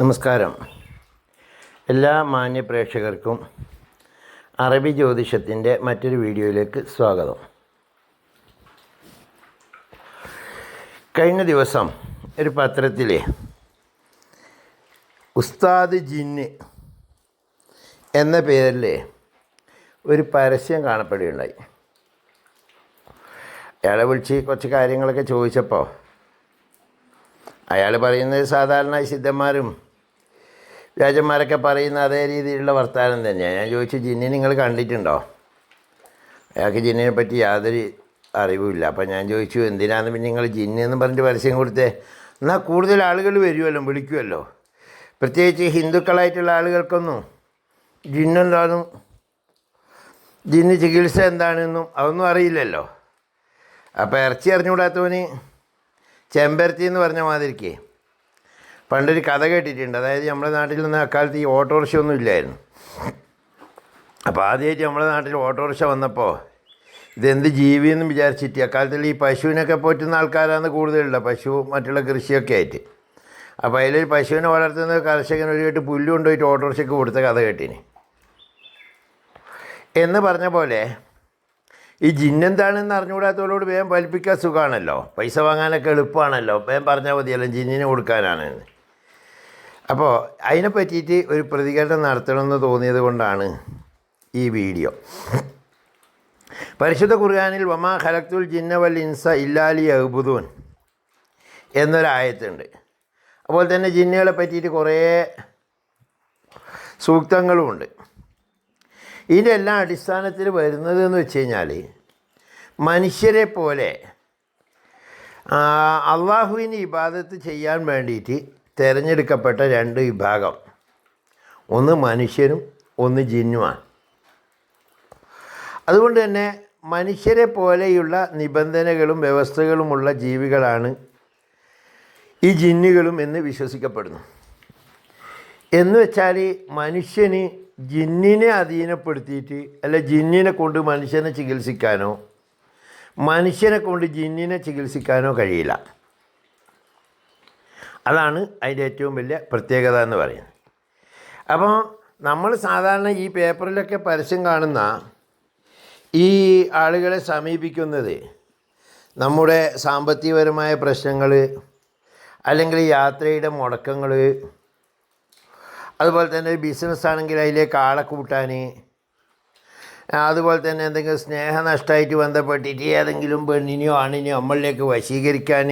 നമസ്കാരം. എല്ലാ മാന്യ പ്രേക്ഷകർക്കും അറബി ജ്യോതിഷത്തിന്റെ മറ്റൊരു വീഡിയോയിലേക്ക് സ്വാഗതം. കഴിഞ്ഞ ദിവസം ഒരു പത്രത്തിൽ ഉസ്താദ് ജിന്ന് എന്ന പേരിൽ ഒരു പരസ്യം കാണപ്പെടുകയുണ്ടായി. അയാളെ വിളിച്ച് കുറച്ച് കാര്യങ്ങളൊക്കെ ചോദിച്ചപ്പോൾ അയാൾ പറയുന്നത് സാധാരണ സിദ്ധന്മാരും രാജന്മാരൊക്കെ പറയുന്ന അതേ രീതിയിലുള്ള വർത്തമാനം തന്നെയാണ് ഞാൻ ചോദിച്ചു ജിന്നിനെ നിങ്ങൾ കണ്ടിട്ടുണ്ടോ? അയാൾക്ക് ജിന്നിനെ പറ്റി യാതൊരു അറിവുമില്ല. അപ്പം ഞാൻ ചോദിച്ചു എന്തിനാണെന്ന് പിന്നെ നിങ്ങൾ ജിന്ന് എന്ന് പറഞ്ഞിട്ട് പരസ്യം കൊടുത്തേ? എന്നാൽ കൂടുതൽ ആളുകൾ വരുമല്ലോ വിളിക്കുമല്ലോ പ്രത്യേകിച്ച് ഹിന്ദുക്കളായിട്ടുള്ള ആളുകൾക്കൊന്നും ജിന്നെന്താണെന്നും ജിന്ന് ചികിത്സ എന്താണെന്നും അതൊന്നും അറിയില്ലല്ലോ. അപ്പോൾ ഇറച്ചി അറിഞ്ഞുകൂടാത്തവന് ചെമ്പരത്തി എന്ന് പറഞ്ഞ മാതിരിക്ക് പണ്ടൊരു കഥ കേട്ടിട്ടുണ്ട്. അതായത് നമ്മുടെ നാട്ടിൽ നിന്ന് അക്കാലത്ത് ഈ ഓട്ടോറിക്ഷ ഒന്നും ഇല്ലായിരുന്നു. അപ്പോൾ ആദ്യമായിട്ട് നമ്മുടെ നാട്ടിൽ ഓട്ടോറിക്ഷ വന്നപ്പോൾ ഇതെന്ത് ജീവി എന്ന് വിചാരിച്ചിട്ട് അക്കാലത്തിൽ ഈ പശുവിനൊക്കെ പോറ്റുന്ന ആൾക്കാരാണ് കൂടുതലുള്ള പശു മറ്റുള്ള കൃഷിയൊക്കെ ആയിട്ട്. അപ്പോൾ അതിലൊരു പശുവിനെ വളർത്തുന്ന കർഷകൻ ഒരു കേട്ട് പുല്ല് കൊണ്ടുപോയിട്ട് ഓട്ടോറിക്ഷയ്ക്ക് കൊടുത്ത കഥ കേട്ടിന്. എന്ന് പറഞ്ഞ പോലെ ഈ ജിന്നെന്താണെന്ന് അറിഞ്ഞുകൂടാത്തവരോട് വേഗം വലിപ്പിക്കാൻ സുഖമാണല്ലോ പൈസ വാങ്ങാനൊക്കെ എളുപ്പമാണല്ലോ. വേഗം പറഞ്ഞാൽ മതിയല്ലോ ജിന്നിന് കൊടുക്കാനാണെന്ന്. അപ്പോൾ അതിനെ പറ്റിയിട്ട് ഒരു പ്രതികരണം നടത്തണമെന്ന് തോന്നിയത് കൊണ്ടാണ് ഈ വീഡിയോ. പരിശുദ്ധ ഖുർആാനിൽ വമാ ഖലക്തുൽ ജിന്ന വൽ ഇൻസ ഇല്ലാലി അഹ്ബുദൂൻ എന്നൊരായത്തുണ്ട്. അതുപോലെ തന്നെ ജിന്നുകളെ പറ്റിയിട്ട് കുറേ സൂക്തങ്ങളുമുണ്ട് ഇതിന്റെ എല്ലാം അടിസ്ഥാനത്തിൽ വരുന്നത് എന്ന് വെച്ച് കഴിഞ്ഞാൽ മനുഷ്യരെ പോലെ അള്ളാഹുവിന് ഇബാദത്ത് ചെയ്യാൻ വേണ്ടിയിട്ട് തിരഞ്ഞെടുക്കപ്പെട്ട രണ്ട് വിഭാഗം. ഒന്ന് മനുഷ്യരും ഒന്ന് ജിന്നുമാണ് അതുകൊണ്ട് തന്നെ മനുഷ്യരെ പോലെയുള്ള നിബന്ധനകളും വ്യവസ്ഥകളുമുള്ള ജീവികളാണ് ഈ ജിന്നുകളും എന്ന് വിശ്വസിക്കപ്പെടുന്നു. എന്ന് വെച്ചാൽ മനുഷ്യന് ജിന്നിനെ അധീനപ്പെടുത്തിയിട്ട് അല്ല ജിന്നിനെ കൊണ്ട് മനുഷ്യനെ ചികിത്സിക്കാനോ മനുഷ്യനെ കൊണ്ട് ജിന്നിനെ ചികിത്സിക്കാനോ കഴിയില്ല. അതാണ് അതിന്റെ ഏറ്റവും വലിയ പ്രത്യേകത എന്ന് പറയുന്നത്. അപ്പോൾ നമ്മൾ സാധാരണ ഈ പേപ്പറിലൊക്കെ പരസ്യം കാണുന്ന ഈ ആളുകളെ സമീപിക്കുന്നത് നമ്മുടെ സാമ്പത്തികപരമായ പ്രശ്നങ്ങൾ അല്ലെങ്കിൽ യാത്രയുടെ മുടക്കങ്ങൾ അതുപോലെ തന്നെ ഒരു ബിസിനസ് ആണെങ്കിൽ അതിലേക്ക് ആളെ കൂട്ടാൻ അതുപോലെ തന്നെ എന്തെങ്കിലും സ്നേഹനഷ്ടമായിട്ട് ബന്ധപ്പെട്ടിട്ട് ഏതെങ്കിലും പെണ്ണിനെയോ ആണിനെയോ നമ്മളിലേക്ക് വശീകരിക്കാൻ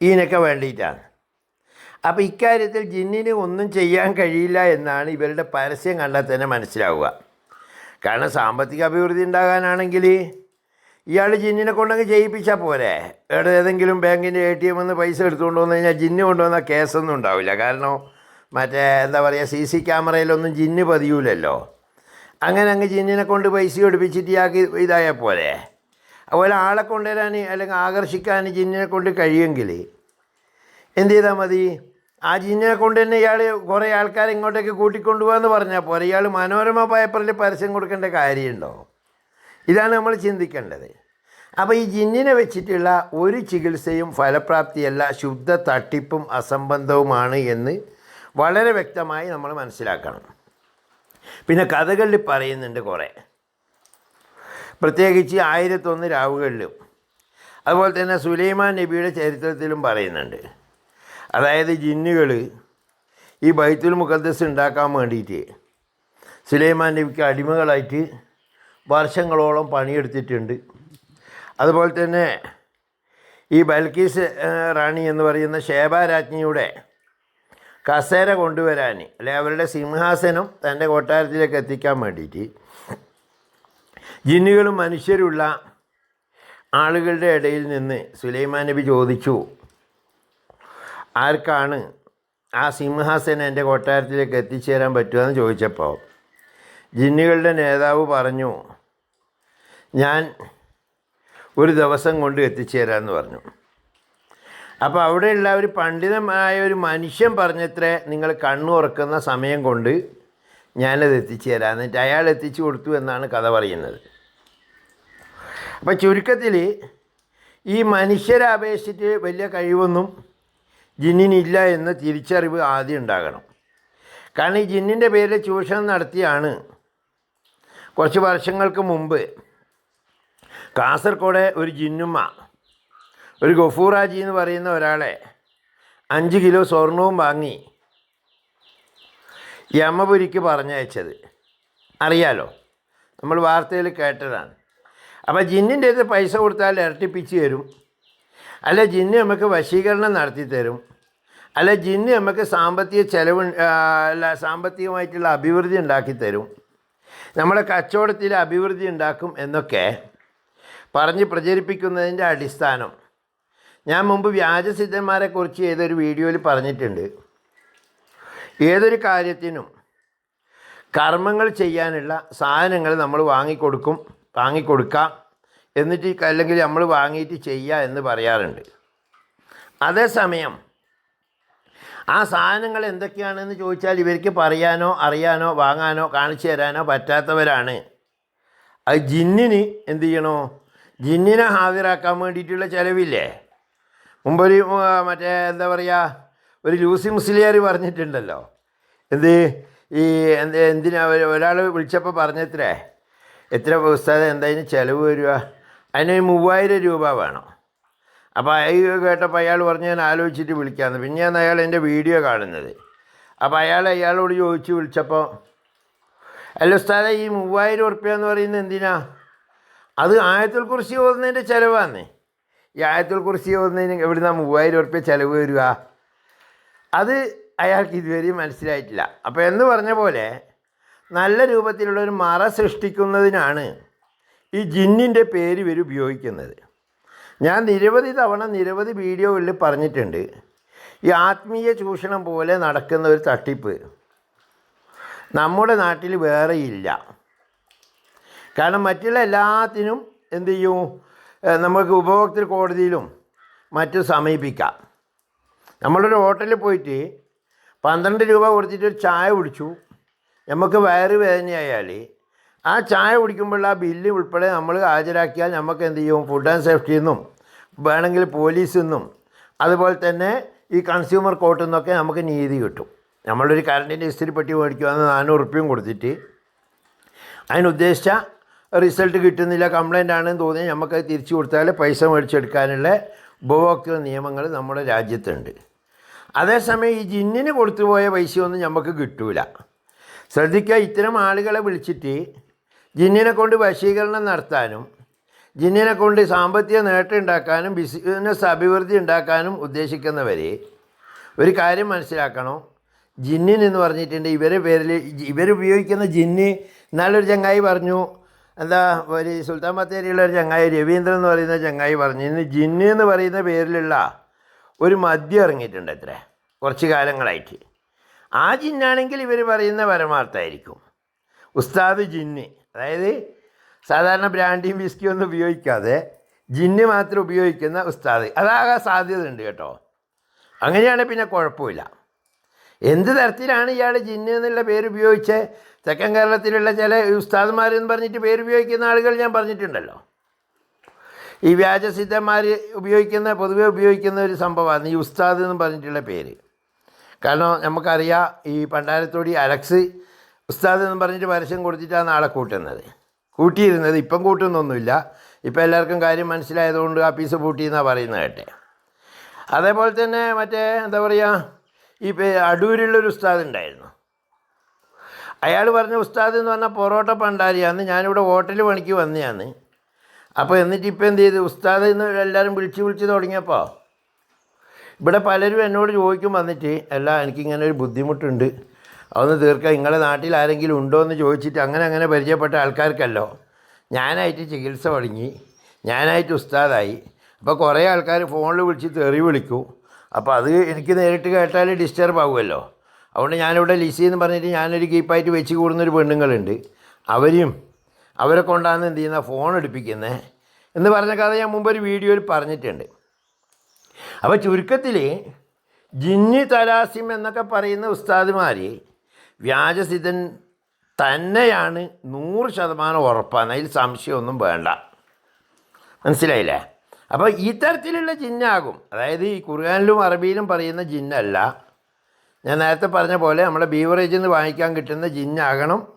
ഇതിനൊക്കെ വേണ്ടിയിട്ടാണ്. അപ്പോൾ ഇക്കാര്യത്തിൽ ജിന്നിന് ഒന്നും ചെയ്യാൻ കഴിയില്ല എന്നാണ് ഇവരുടെ പരസ്യം കണ്ടാൽ തന്നെ മനസ്സിലാവുക. കാരണം സാമ്പത്തിക അഭിവൃദ്ധി ഉണ്ടാകാനാണെങ്കിൽ ഇയാൾ ജിന്നിനെ കൊണ്ടങ്ങ് ചെയ്യിപ്പിച്ചാൽ പോരെ. ഇവിടെ ഏതെങ്കിലും ബാങ്കിന്റെ എ ടി എമ്മിൽ നിന്ന് പൈസ എടുത്തുകൊണ്ട് വന്നു കഴിഞ്ഞാൽ ജിന്ന് കൊണ്ടുവന്ന കേസൊന്നും ഉണ്ടാവില്ല. കാരണം മറ്റേ എന്താ പറയുക സി സി ക്യാമറയിലൊന്നും ജിന്ന് പതിയൂലല്ലോ. അങ്ങനെ അങ്ങ് ജിന്നിനെ കൊണ്ട് പൈസ ഒടിപ്പിച്ചിട്ട് ഇയാൾക്ക് ഇതായാൽ പോരെ. അതുപോലെ ആളെ കൊണ്ടുവരാൻ അല്ലെങ്കിൽ ആകർഷിക്കാൻ ജിന്നിനെ കൊണ്ട് കഴിയുമെങ്കിൽ എന്ത് ചെയ്താൽ മതി? ആ ജിന്നിനെ കൊണ്ട് തന്നെ ഇയാൾ കുറേ ആൾക്കാരെ ഇങ്ങോട്ടേക്ക് കൂട്ടിക്കൊണ്ടുപോകാന്ന് പറഞ്ഞാൽ പോരെ. ഇയാൾ മനോരമ പേപ്പറിൽ പരസ്യം കൊടുക്കേണ്ട കാര്യമുണ്ടോ? ഇതാണ് നമ്മൾ ചിന്തിക്കേണ്ടത്. അപ്പോൾ ഈ ജിന്നിനെ വെച്ചിട്ടുള്ള ഒരു ചികിത്സയും ഫലപ്രാപ്തിയല്ല ശുദ്ധ തട്ടിപ്പും അസംബന്ധവുമാണ് എന്ന് വളരെ വ്യക്തമായി നമ്മൾ മനസ്സിലാക്കണം. പിന്നെ കഥകളിൽ പറയുന്നുണ്ട് കുറേ. പ്രത്യേകിച്ച് ആയിരത്തൊന്ന് രാവുകളിലും അതുപോലെ തന്നെ സുലൈമാൻ നബിയുടെ ചരിത്രത്തിലും പറയുന്നുണ്ട്. അതായത് ജിന്നുകൾ ഈ ബൈത്തുൽ മുഖദ്ദസ് ഉണ്ടാക്കാൻ വേണ്ടിയിട്ട് സുലൈമാൻ നബിക്ക് അടിമകളായിട്ട് വർഷങ്ങളോളം പണിയെടുത്തിട്ടുണ്ട്. അതുപോലെ തന്നെ ഈ ബൽക്കീസ് റാണി എന്ന് പറയുന്ന ശേബ രാജ്ഞിയുടെ കസേര കൊണ്ടുവരാൻ അല്ലെ അവരുടെ സിംഹാസനം തന്റെ കൊട്ടാരത്തിലേക്ക് എത്തിക്കാൻ വേണ്ടിയിട്ട് ജിന്നുകളും മനുഷ്യരുള്ള ആളുകളുടെ ഇടയിൽ നിന്ന് സുലൈമാൻ നബി ചോദിച്ചു ആർക്കാണ് ആ സിംഹാസനം എന്റെ കൊട്ടാരത്തിലേക്ക് എത്തിച്ചേരാൻ പറ്റുമെന്ന് ചോദിച്ചപ്പോൾ ജിന്നുകളുടെ നേതാവ് പറഞ്ഞു ഞാൻ ഒരു ദിവസം കൊണ്ട് എത്തിച്ചേരാമെന്ന് പറഞ്ഞു. അപ്പോൾ അവിടെയുള്ള ഒരു പണ്ഡിതമായ ഒരു മനുഷ്യൻ പറഞ്ഞത്രേ നിങ്ങൾ കണ്ണുറക്കുന്ന സമയം കൊണ്ട് ഞാനത് എത്തിച്ചേരാം. എന്നിട്ട് അയാൾ എത്തിച്ചു കൊടുത്തു എന്നാണ് കഥ പറയുന്നത്. അപ്പോൾ ചുരുക്കത്തിൽ ഈ മനുഷ്യരെ അപേക്ഷിച്ചിട്ട് വലിയ കഴിവൊന്നും ജിന്നിനില്ല എന്ന തിരിച്ചറിവ് ആദ്യം ഉണ്ടാകണം. കാരണം ഈ ജിന്നിന്റെ പേരിൽ ചൂഷണം നടത്തിയാണ് കുറച്ച് വർഷങ്ങൾക്ക് മുമ്പ് കാസർഗോഡ് ഒരു ജിന്നുമ്മ ഒരു ഗഫൂറാജി എന്ന് പറയുന്ന ഒരാളെ അഞ്ച് കിലോ സ്വർണവും വാങ്ങി യമപുരിക്ക് പറഞ്ഞയച്ചത്. അറിയാലോ? നമ്മൾ വാർത്തയിൽ കേട്ടതാണ്. അപ്പോൾ ജിന്നിന്റെ അടുത്ത് പൈസ കൊടുത്താൽ ഇരട്ടിപ്പിച്ച് തരും. അല്ല ജിന്ന് നമുക്ക് വശീകരണം നടത്തി തരും അല്ല ജിന്ന് നമുക്ക് സാമ്പത്തിക ചെലവ് അല്ല സാമ്പത്തികമായിട്ടുള്ള അഭിവൃദ്ധി ഉണ്ടാക്കി തരും. നമ്മുടെ കച്ചവടത്തിൽ അഭിവൃദ്ധി ഉണ്ടാക്കും എന്നൊക്കെ പറഞ്ഞ് പ്രചരിപ്പിക്കുന്നതിന്റെ അടിസ്ഥാനം. ഞാൻ മുമ്പ് വ്യാജസിദ്ധന്മാരെക്കുറിച്ച് ഏതൊരു വീഡിയോയിൽ പറഞ്ഞിട്ടുണ്ട്. ഏതൊരു കാര്യത്തിനും കർമ്മങ്ങൾ ചെയ്യാനുള്ള സാധനങ്ങൾ നമ്മൾ വാങ്ങിക്കൊടുക്കും വാങ്ങിക്കൊടുക്കാം എന്നിട്ട് അല്ലെങ്കിൽ നമ്മൾ വാങ്ങിയിട്ട് ചെയ്യുക എന്ന് പറയാറുണ്ട്. അതേസമയം ആ സാധനങ്ങൾ എന്തൊക്കെയാണെന്ന് ചോദിച്ചാൽ ഇവർക്ക് പറയാനോ അറിയാനോ വാങ്ങാനോ കാണിച്ചു തരാനോ പറ്റാത്തവരാണ്. അത് ജിന്നിന് എന്ത് ചെയ്യണോ? ജിന്നിനെ ഹാജരാക്കാൻ വേണ്ടിയിട്ടുള്ള ചിലവില്ലേ? മുമ്പൊരു മറ്റേ എന്താ പറയുക ഒരു ലൂസി മുസ്ലിയാർ പറഞ്ഞിട്ടുണ്ടല്ലോ. എന്ത് ഈ എന്ത് എന്തിനാ ഒരാൾ വിളിച്ചപ്പോൾ പറഞ്ഞത്രേ എത്ര പുസ്തകം എന്തായാലും ചിലവ് വരിക? അതിന് മൂവായിരം രൂപ വേണം. അപ്പോൾ അയ്യോ കേട്ടപ്പോൾ അയാൾ പറഞ്ഞ് ഞാൻ ആലോചിച്ചിട്ട് വിളിക്കാമെന്ന് പിന്നെയാണ് അയാൾ എന്റെ വീഡിയോ കാണുന്നത്. അപ്പോൾ അയാൾ അയാളോട് ചോദിച്ച് വിളിച്ചപ്പോൾ അല്ല ഉസ്താദ ഈ മൂവായിരം ഉറുപ്പ്യ എന്ന് പറയുന്നത് എന്തിനാ? അത് ആയത്തിൽ കുറിച്ച് ഓതുന്നതിന്റെ ചിലവാന്നേ. ഈ ആയത്തിൽ കുറിച്ച് ഓതുന്നതിന് എവിടുന്ന മൂവായിരം ഉറുപ്പ്യ ചിലവ് വരിക? അത് അയാൾക്ക് ഇതുവരെയും മനസ്സിലായിട്ടില്ല. അപ്പോൾ എന്ന് പറഞ്ഞ പോലെ നല്ല രൂപത്തിലുള്ള ഒരു മറ സൃഷ്ടിക്കുന്നതിനാണ് ഈ ജിന്നിന്റെ പേര് ഇവർ ഉപയോഗിക്കുന്നത്. ഞാൻ നിരവധി തവണ നിരവധി വീഡിയോകളിൽ പറഞ്ഞിട്ടുണ്ട് ഈ ആത്മീയ ചൂഷണം പോലെ നടക്കുന്ന ഒരു തട്ടിപ്പ്. നമ്മുടെ നാട്ടിൽ വേറെയില്ല കാരണം മറ്റുള്ള എല്ലാത്തിനും എന്ത് ചെയ്യും? നമുക്ക് ഉപഭോക്തൃ കോടതിയിലും മറ്റും സമീപിക്കാം. നമ്മളൊരു ഹോട്ടലിൽ പോയിട്ട് പന്ത്രണ്ട് രൂപ കൊടുത്തിട്ട് ഒരു ചായ കുടിച്ചു. നമുക്ക് വയറ് വേദനയായാൽ ആ ചായ കുടിക്കുമ്പോൾ ആ ബില്ല് ഉൾപ്പെടെ നമ്മൾ ഹാജരാക്കിയാൽ നമുക്ക് എന്ത് ചെയ്യും? ഫുഡ് ആൻഡ് സേഫ്റ്റിയിൽ നിന്നും വേണമെങ്കിൽ പോലീസിൽ നിന്നും അതുപോലെ തന്നെ ഈ കൺസ്യൂമർ കോർട്ടിൽ നിന്നൊക്കെ നമുക്ക് നീതി കിട്ടും. നമ്മളൊരു കറണ്ടിന്റെ ഇസ്തിരിപ്പെട്ടി മേടിക്കുവാന്ന് നാനൂറ് റുപ്യയും കൊടുത്തിട്ട്. അതിനുദ്ദേശിച്ച റിസൾട്ട് കിട്ടുന്നില്ല കംപ്ലൈന്റ് ആണെന്ന് തോന്നി നമുക്ക് തിരിച്ചു കൊടുത്താൽ പൈസ മേടിച്ചെടുക്കാനുള്ള ഉപഭോക്തൃ നിയമങ്ങൾ നമ്മുടെ രാജ്യത്തുണ്ട്. അതേസമയം ഈ ജിന്നിന് കൊടുത്തുപോയ പൈസയൊന്നും നമുക്ക് കിട്ടൂല. ശ്രദ്ധിക്കുക ഇത്തരം ആളുകളെ വിളിച്ചിട്ട് ജിന്നിനെ കൊണ്ട് വശീകരണം നടത്താനും ജിന്നിനെ കൊണ്ട് സാമ്പത്തിക നേട്ടം ഉണ്ടാക്കാനും ബിസിനസ് അഭിവൃദ്ധി ഉണ്ടാക്കാനും ഉദ്ദേശിക്കുന്നവരെ ഒരു കാര്യം മനസ്സിലാക്കണം. ജിന്നിൻ എന്ന് പറഞ്ഞിട്ടുണ്ട്. ഇവരെ പേരിൽ ഇവരുപയോഗിക്കുന്ന ജിന്ന് നല്ലൊരു ചങ്ങായി പറഞ്ഞു. എന്താ ഒരു സുൽത്താൻ ബത്തേരിയുള്ള ഒരു ചങ്ങായി രവീന്ദ്രൻ എന്ന് പറയുന്ന ചങ്ങായി പറഞ്ഞു. ഇന്ന് ജിന്ന് എന്ന് പറയുന്ന പേരിലുള്ള ഒരു മദ്യം ഇറങ്ങിയിട്ടുണ്ട് അത്ര കുറച്ച് കാലങ്ങളായിട്ട്. ആ ജിന്നാണെങ്കിൽ ഇവർ പറയുന്ന പരമാർത്ഥമായിരിക്കും. ഉസ്താദ് ജിന്ന്. അതായത് സാധാരണ ബ്രാൻഡിയും വിസ്കിയും ഒന്നും ഉപയോഗിക്കാതെ ജിന്ന് മാത്രം ഉപയോഗിക്കുന്ന ഉസ്താദ്. അതാകാൻ സാധ്യതയുണ്ട് കേട്ടോ. അങ്ങനെയാണെങ്കിൽ പിന്നെ കുഴപ്പമില്ല. എന്ത് തരത്തിലാണ് ഇയാൾ ജിന്ന് എന്നുള്ള പേര് ഉപയോഗിച്ച്? തെക്കൻ കേരളത്തിലുള്ള ചില ഉസ്താദ്മാരെന്ന് പറഞ്ഞിട്ട് പേര് ഉപയോഗിക്കുന്ന ആളുകൾ ഞാൻ പറഞ്ഞിട്ടുണ്ടല്ലോ. ഈ വ്യാജസിദ്ധന്മാർ ഉപയോഗിക്കുന്ന പൊതുവെ ഉപയോഗിക്കുന്ന ഒരു സംഭവമാണ് ഈ ഉസ്താദ് എന്ന് പറഞ്ഞിട്ടുള്ള പേര്. കാരണം നമുക്കറിയാം ഈ പണ്ടാരത്തോടി അലക്സ് ഉസ്താദ് എന്ന് പറഞ്ഞിട്ട് പരസ്യം കൊടുത്തിട്ടാണ് ആളെ കൂട്ടുന്നത്. കൂട്ടിയിരുന്നത് ഇപ്പം കൂട്ടുന്നൊന്നുമില്ല. ഇപ്പം എല്ലാവർക്കും കാര്യം മനസ്സിലായതുകൊണ്ട് ആ പീസ് പൂട്ടി എന്നാണ് പറയുന്നത് കേട്ടെ. അതേപോലെ തന്നെ മറ്റേ എന്താ പറയുക ഈ അടൂരിലുള്ളൊരു ഉസ്താദ് ഉണ്ടായിരുന്നു അയാൾ പറഞ്ഞ ഉസ്താദ് എന്ന് പറഞ്ഞാൽ പൊറോട്ട പണ്ടാരിയാന്ന് ഞാനിവിടെ ഹോട്ടൽ പണിക്ക് വന്നതാണ് അപ്പോൾ എന്നിട്ട് ഇപ്പം എന്ത് ചെയ്തു? ഉസ്താദ് എന്ന് എല്ലാവരും വിളിച്ച് വിളിച്ച് തുടങ്ങിയപ്പോൾ ഇവിടെ പലരും എന്നോട് ചോദിക്കും വന്നിട്ട് അല്ല എനിക്കിങ്ങനെ ഒരു ബുദ്ധിമുട്ടുണ്ട്. അതൊന്ന് തീർക്കാൻ നിങ്ങളുടെ നാട്ടിൽ ആരെങ്കിലും ഉണ്ടോ എന്ന് ചോദിച്ചിട്ട് അങ്ങനെ അങ്ങനെ പരിചയപ്പെട്ട ആൾക്കാർക്കല്ലോ. ഞാനായിട്ട് ചികിത്സ തുടങ്ങി. ഞാനായിട്ട് ഉസ്താദായി. അപ്പോൾ കുറേ ആൾക്കാർ ഫോണിൽ വിളിച്ച് തെറി വിളിക്കൂ. അപ്പോൾ അത് എനിക്ക് നേരിട്ട് കേട്ടാൽ ഡിസ്റ്റർബ് ആകുമല്ലോ അതുകൊണ്ട് ഞാനിവിടെ ലിസി എന്ന് പറഞ്ഞിട്ട് ഞാനൊരു കീപ്പായിട്ട് വെച്ച് കൂടുന്നൊരു പെണ്ണുങ്ങളുണ്ട്. അവരും അവരെ കൊണ്ടാണ് എന്ത് ചെയ്യുന്ന ഫോൺ എടുപ്പിക്കുന്നത് എന്ന് പറഞ്ഞ കഥ ഞാൻ മുമ്പ് ഒരു വീഡിയോയിൽ പറഞ്ഞിട്ടുണ്ട്. അപ്പോൾ ചുരുക്കത്തിൽ ജിന്നി തലാസിം എന്നൊക്കെ പറയുന്ന ഉസ്താദുമാർ വ്യാജസിദ്ധൻ തന്നെയാണ് നൂറ് ശതമാനം ഉറപ്പാണ്. അതിൽ സംശയമൊന്നും വേണ്ട. മനസ്സിലായില്ലേ? അപ്പോൾ ഈ തരത്തിലുള്ള ജിന്നാകും. അതായത് ഈ ഖുർആാനിലും അറബിയിലും പറയുന്ന ജിന്നല്ല. ഞാൻ നേരത്തെ പറഞ്ഞ പോലെ നമ്മുടെ ബീവറേജിൽ നിന്ന് വാങ്ങിക്കാൻ കിട്ടുന്ന ജിന്നാകണം.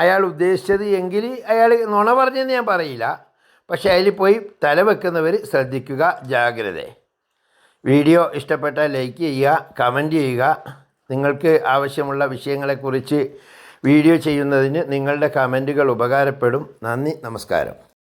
അയാൾ ഉദ്ദേശിച്ചത് എങ്കിൽ അയാൾ നുണ പറഞ്ഞെന്ന് ഞാൻ പറയില്ല. പക്ഷേ അതിൽ പോയി തല വെക്കുന്നവർ ശ്രദ്ധിക്കുക ജാഗ്രത. വീഡിയോ ഇഷ്ടപ്പെട്ടാൽ ലൈക്ക് ചെയ്യുക കമന്റ് ചെയ്യുക. നിങ്ങൾക്ക് ആവശ്യമുള്ള വിഷയങ്ങളെക്കുറിച്ച് വീഡിയോ ചെയ്യുന്നതിന് നിങ്ങളുടെ കമന്റുകൾ ഉപകാരപ്പെടും. നന്ദി നമസ്കാരം.